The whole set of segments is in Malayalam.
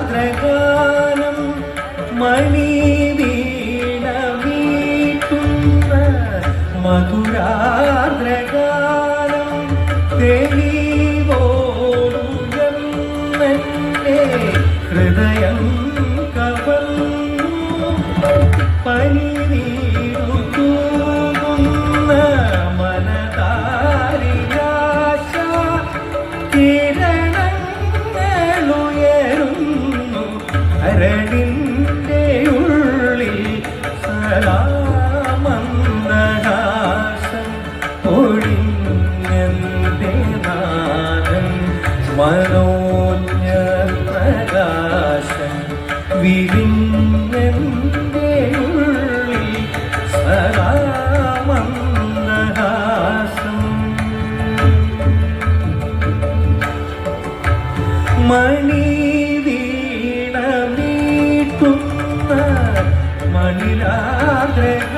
മധുരാദ്രഗാനം മണി വീണ വീട്ടുന്ന മധുരാ Mm-hmm. വിരിഞ്ഞെന്റെ ഉള്ളിൽ സലാമന്ദഹാസം മണി വീണമീട്ടുന്ന മണിലാദ്രഗാനം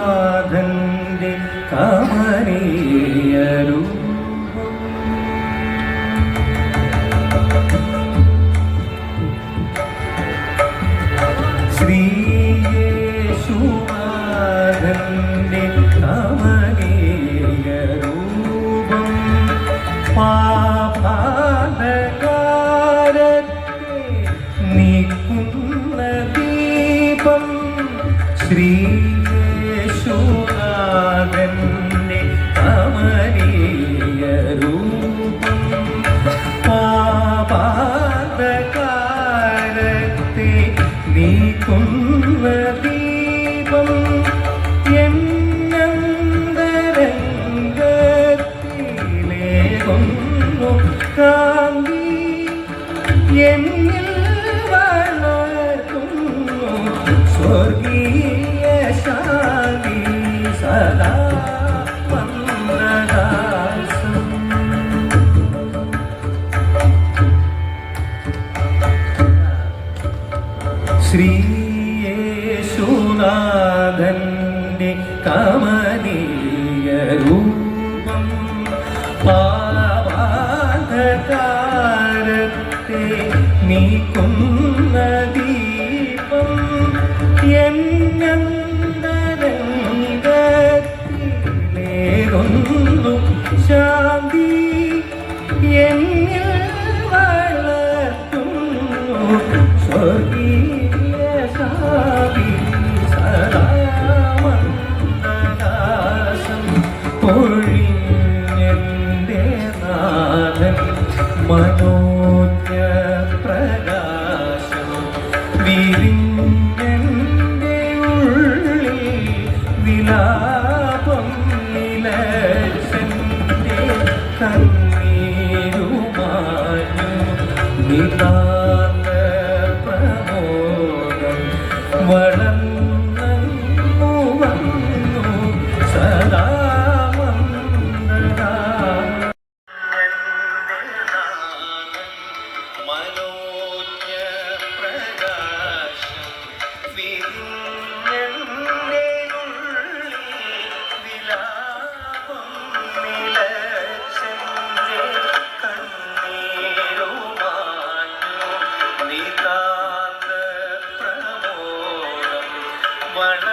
ശ്രീയേശുനാഥന്റെ കമനീയരൂപം ശ്രീയേശുനാഥന്റെ കമനീയരൂപം പാപാന്തകാരത്തെ ശ്രീയേശുനാഥന്റെ കമനീയ രൂപം പാപാന്തകാരത്തെ ശ്രീയേശുനാഥന്റെ കമനീയ രൂപം പാവാധകാരത്തെ നീക്കുന്ന. കണ്ണീരുമാഞ്ഞു നിതാന്ത para